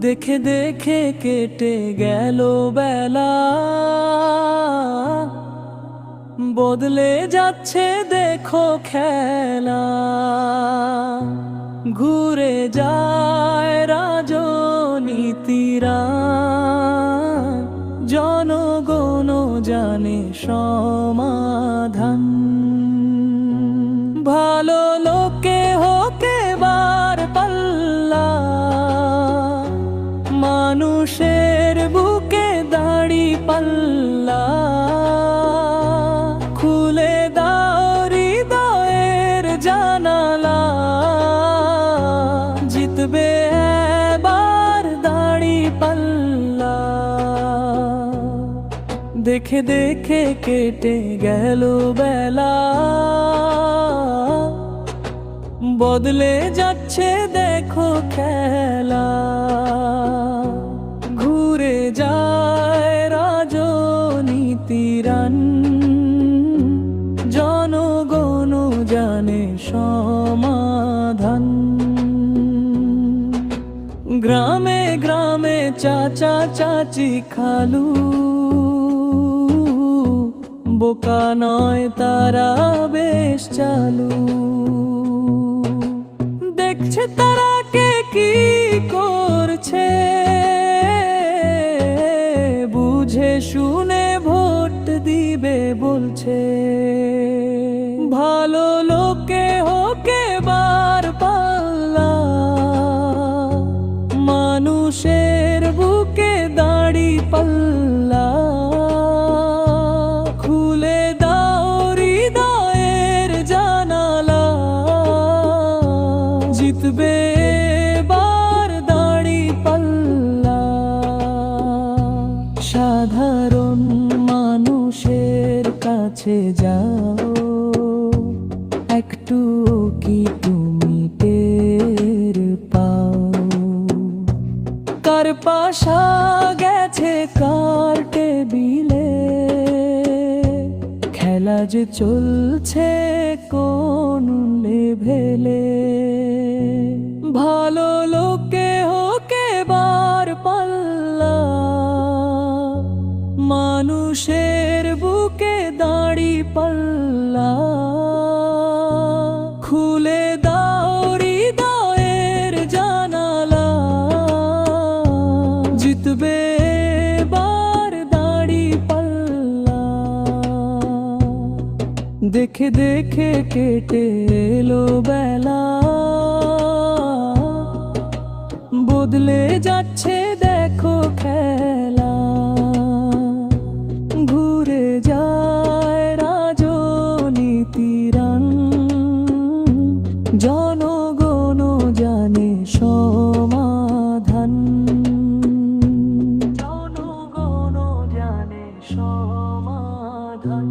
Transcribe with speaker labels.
Speaker 1: দেখে দেখে কেটে গেল বেলা। বদলে যাচ্ছে দেখো খেলা। ঘুরে যায় রাজনীতিরা। জানে সমাধান। ভালো লোকে হোকে বার পাল্লা। মানুষের দেখে দেখে কেটে গেল বেলা। বদলে যাচ্ছে দেখো খেলা। ঘুরে যায় রাজনীতিরান জনগণ জানে সমাধান। গ্রামে গ্রামে চাচা চাচি খালু। বোকা নয়, তারা বেশ চালু। দেখছে তারা কে কি করছে, বুঝে শুনে ভোট দিবে বলছে। ভালো লোকে হোকে বার পাল্লা, মানুষের কাছে যাও। একটু কি তুমি টের পাও? কার পাশা গেছে, কার টেবিলে? খেলা যে চলছে কোন লেভেলে? ভালো লোকে হোকে বার পাল্লা। মানুষের পাল্লা। খুলে দাও হৃদয়ের জানালা। জিতবে বার দাড়ি পাল্লা। দেখে দেখে কেটে এলো বেলা। বদলে যাচ্ছে দেখো খেলা। সমাধান